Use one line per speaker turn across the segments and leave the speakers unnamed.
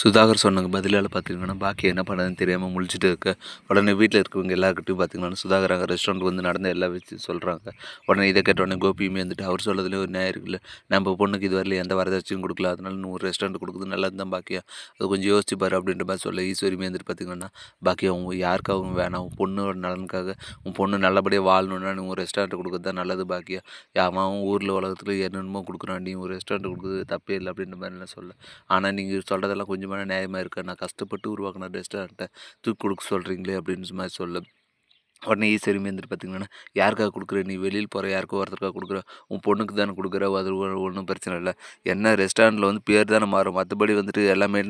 சுதாகர் சொன்ன பதிலால் பார்த்தீங்கன்னா பாக்கி என்ன பண்ணதுன்னு தெரியாமல் முழிச்சிட்டு இருக்க. உடனே வீட்டில் இருக்கிறவங்க எல்லாருக்கிட்டையும் பார்த்தீங்கன்னா சுதாகர் அங்கே ரெஸ்டாரண்ட் வந்து நடந்த எல்லா விஷயத்தையும் சொல்கிறாங்க உடனே இதை கேட்ட உடனே கோபியுமே வந்துட்டு அவர் சொல்லதுலேயே ஒரு நியாயம் இருக்குல்ல. நம்ம பொண்ணுக்கு இது வரல எந்த வரதட்சணையும் கொடுக்கல. அதனால நூறு ரெஸ்டாரண்ட் கொடுக்குது. நல்லது தான் பாக்கியா. அது கொஞ்சம் யோசிச்சு பாரு அப்படின்ற மாதிரி சொல்ல ஈஸ்வரியுமே வந்துட்டு பார்த்தீங்கன்னா பாக்கியா அவங்க யாருக்காகவும் வேணாம். உன் பொண்ணோட நலனுக்காக உன் பொண்ணு நல்லபடியாக வாழணுன்னா நீ ஒரு ரெஸ்டாரண்ட் கொடுக்குறது தான் நல்லது பாக்கியா. அவன் ஊரில் உலகத்தில் என்னென்னமோ கொடுக்குறான். நீ ஒரு ரெஸ்டாரண்ட் கொடுக்குறது தப்பே இல்லை அப்படின்ற மாதிரிலாம் சொல்ல. ஆனால் நீங்கள் சொல்கிறதெல்லாம் கொஞ்சமான நியாயமாக இருக்கா நான் கஷ்டப்பட்டு உருவாக்கின ரெஸ்டாரண்ட்டை தூக்கி கொடுக்க சொல்கிறீங்களே அப்படின்னு மாதிரி சொல்ல. உடனே ஈஸ்வரியுமே வந்துட்டு பார்த்தீங்கன்னா யாருக்காக கொடுக்குற? நீ வெளியில் போகிற யாருக்கோ ஒருத்தருக்காக கொடுக்குற? உன் பொண்ணுக்கு தானே கொடுக்குற? அது ஒன்றும் பிரச்சனை இல்லை. என்ன ரெஸ்டாரண்ட்டில் வந்து பேர் தானே மாறும். மற்றபடி வந்துட்டு எல்லாமே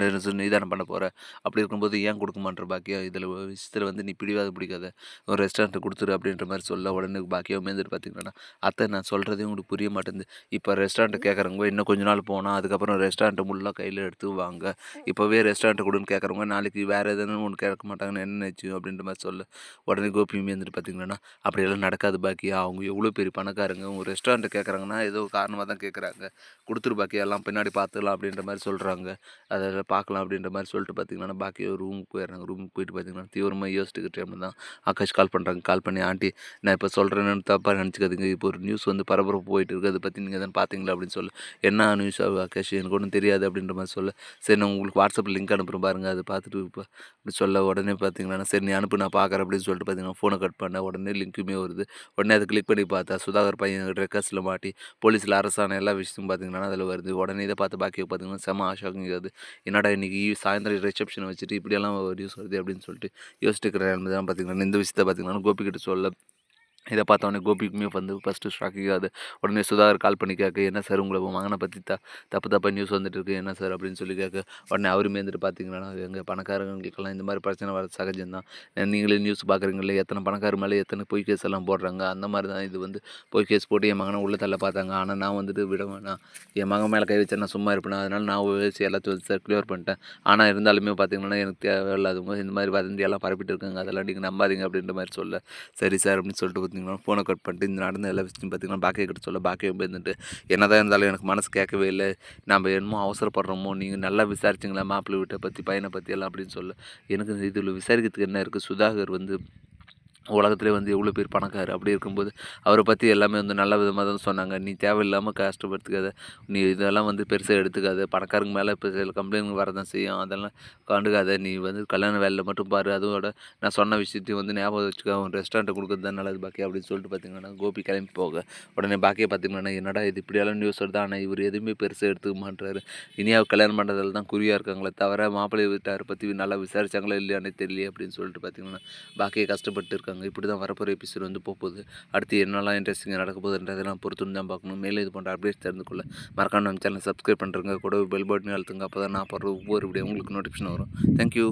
நீ தானே பண்ண போகிற அப்படி இருக்கும்போது ஏன் கொடுக்க மாட்டேற பாக்கியம்? இதில் விஷயத்தில் வந்து நீ பிடிவாத பிடிக்காத. ஒரு ரெஸ்டாரண்ட்டை கொடுத்துரு அப்படின்ற மாதிரி சொல்ல உடனே பாக்கியம் வந்துட்டு பார்த்தீங்கன்னா அத்தை நான் சொல்கிறதே உங்களுக்கு புரிய மாட்டேங்குது. இப்போ ரெஸ்டாரண்ட்டை கேட்குறவங்க இன்னும் கொஞ்ச நாள் போனால் அதுக்கப்புறம் ரெஸ்டாரண்ட்டை முள்ளாக கையில் எடுத்து வாங்க. இப்போவே ரெஸ்டாரண்ட்டை கொடுன்னு கேட்குறவங்க நாளைக்கு வேறு எதுன்னு ஒன்று கேட்க மாட்டாங்கன்னு என்ன நினச்சி? அப்படின்ற மாதிரி சொல்ல. உடனே கோபி எப்பயுமே வந்துட்டு பார்த்திங்கன்னா அப்படியெல்லாம் நடக்காது பாக்கியா அவங்க எவ்வளோ பெரிய பணக்காரங்க உங்கள் ரெஸ்டாரண்ட்டை கேட்குறாங்கன்னா ஏதோ காரணமாக தான் கேட்குறாங்க கொடுத்துரு பாக்கியா எல்லாம் பின்னாடி பார்த்துக்கலாம் அப்படின்ற மாதிரி சொல்கிறாங்க அதை பார்க்கலாம் அப்படின்ற மாதிரி சொல்லிட்டு பார்த்திங்கன்னா பாக்கியோ ரூமுக்கு போயிடுறாங்க. ரூமுக்கு போயிட்டு பார்த்திங்கன்னா தீவிரமாக யோசிச்சுக்கிட்டு டைம் தான் ஆகாஷ் கால் பண்ணுறாங்க கால் பண்ணி ஆண்டி நான் இப்போ சொல்கிறேன்னு தப்பாக நினச்சிக்காதீங்க. இப்போ ஒரு நியூஸ் வந்து பரபரப்பு போயிட்டு இருக்குது அதை பற்றி நீங்கள் எதாவது பார்த்தீங்களா அப்படின்னு சொல்லு. என்ன நியூஸ் ஆகாஷ்? எனக்கு ஒன்றும் தெரியாது அப்படின்ற மாதிரி சொல்ல. சரி நான் உங்களுக்கு வாட்ஸ்அப்பில் லிங்க் அனுப்புகிறேன் பாருங்கள் அதை பார்த்துட்டு இப்போ அப்படி சொல்ல உடனே பார்த்தீங்கன்னா சரி நீ அனுப்பு நான் பார்க்குறேன் அப்படின்னு சொல்லிட்டு பார்த்தீங்கன்னா ஃபோன் கட் பண்ண உடனே லிங்க்குமே வருது. உடனே அதை கிளிக் பண்ணி பார்த்தா சுதாகர் பையன் ரெக்கஸில் மாட்டி போலீஸில் அரசான எல்லா விஷயமும் பார்த்தீங்கன்னா அதில் வருது. உடனே இதை பார்த்து பாக்கியை பார்த்தீங்கன்னா செம ஆஷாங்கிறது என்னடா இன்றைக்கி சாயந்தரம் ரிசப்ஷன் வச்சுட்டு இப்படியெல்லாம் நியூஸ் வருது அப்படின்னு சொல்லிட்டு யோசிச்சுக்கிறேன் என்பதெல்லாம் பார்த்தீங்கன்னா இந்த விஷயத்தை பார்த்தீங்கன்னா கோபிக்கிட்ட சொல்ல இதை பார்த்தோன்னே கோபிக்குமே வந்து ஃபஸ்ட்டு ஷாக்கிங் ஆகுது உடனே சுதாகர் கால் பண்ணி கேட்க என்ன சார் உங்களை மகனை பற்றி த தப்பு தப்பாக நியூஸ் வந்துட்டு இருக்கு என்ன சார் அப்படின்னு சொல்லி கேட்க உடனே அவருமே வந்துட்டு பார்த்தீங்கன்னா எங்கள் பணக்காரங்களுக்கெல்லாம் இந்த மாதிரி பிரச்சனை வர சகஜம்தான். நீங்களே நியூஸ் பார்க்குறீங்களே எத்தனை பணக்கார மேலே எத்தனை பொய் கேஸ் எல்லாம் போடுறாங்க? அந்த மாதிரி தான் இது வந்து பொய் கேஸ் போட்டு என் மகனை உள்ள தள்ள பார்த்தாங்க. ஆனால் நான் வந்துட்டு விட வேணாம். என் மகன் மேலே கை வச்சா நான் சும்மா இருப்பேன்? அதனால் நான் வச்சு எல்லாத்தையும் சார் க்ளியர் பண்ணிட்டேன். ஆனால் இருந்தாலுமே பார்த்தீங்கன்னா எனக்கு தேவையில்லாதவங்க இந்த மாதிரி வதந்தி எல்லாம் பரப்பிட்டு இருக்காங்க. அதெல்லாம் நீங்கள் நம்பாதீங்க அப்படின்ற மாதிரி சொல்ல சரி சார் அப்படின்னு சொல்லிட்டு பார்த்தீங்கன்னா ஃபோனை கட் பண்ணிட்டு இந்த நடந்த எல்லா விஷயம் பார்த்தீங்கன்னா பாக்கிய கிட்ட சொல்ல பாக்கியம் போயிருந்துட்டு என்ன தான் இருந்தாலும் எனக்கு மனசு கேட்கவே இல்லை. நம்ம என்னமோ அவசரப்படுறோமோ நீங்கள் நல்லா விசாரிச்சிங்களா மாப்பிள்ளை வீட்டை பற்றி பையனை பற்றி எல்லாம் அப்படின்னு சொல்ல. எனக்கு இதில் விசாரிக்கிறதுக்கு என்ன இருக்குது சுதாகர் வந்து உலகத்துலேயே வந்து எவ்வளோ பேர் பணக்கார் அப்படி இருக்கும்போது அவரை பற்றி எல்லாமே வந்து நல்ல விதமாக தான் சொன்னாங்க. நீ தேவையில்லாமல் கஷ்டப்படுத்துக்காத. நீ இதெல்லாம் வந்து பெருசாக எடுத்துக்காத. பணக்காரங்க மேலே இப்போ சில கம்ப்ளைண்ட் வரதான் செய்யும். அதெல்லாம் கண்டுக்காத. நீ வந்து கல்யாண வேலையில் மட்டும் பாரு. அதோட நான் சொன்ன விஷயத்தையும் வந்து ஞாபகம் வச்சுக்க. அவன் ரெஸ்டாரண்ட்டை கொடுக்குறது தான் நல்லது. பாக்கி அப்படின்னு சொல்லிட்டு பார்த்தீங்கன்னா கோபி கிளம்பி போக. உடனே பாக்கியை பார்த்தீங்கன்னா என்னடா இது இப்படியெல்லாம் நியூஸ் வருது? ஆனால் இவர் எதுவுமே பெருசாக எடுத்துக்க மாட்டாரு. இனியாவை கல்யாணம் பண்ணுறதுல தான் குறியாக இருக்காங்களே தவிர மாப்பிள்ளை வீட்டாரை பற்றி நல்லா விசாரிச்சாங்களா இல்லையானே தெரியல அப்படின்னு சொல்லிட்டு பார்த்தீங்கன்னா பாக்கியை கஷ்டப்பட்டு இருக்காங்க. இருக்காங்க. இப்படி தான் வரப்போகிற எபிசோட் வந்து போகுது அடுத்து என்னெல்லாம் இன்ட்ரெஸ்டிங்காக நடக்க போகுதுன்றதெல்லாம் பொறுத்துன்னு தான் பார்க்கணும். மேலே இது போன்ற அப்டேட்ஸ் தெரிந்து கொள்ள மறக்காம நம்ம சேனல் சப்ஸ்கிரைப் பண்ணுறங்க கூட பெல் பட்டன் அழுத்துங்க. அப்போ தான் நான் போடுற ஒவ்வொரு வீடியோ உங்களுக்கு நோட்டிஃபிகேஷன் வரும். தேங்க்யூ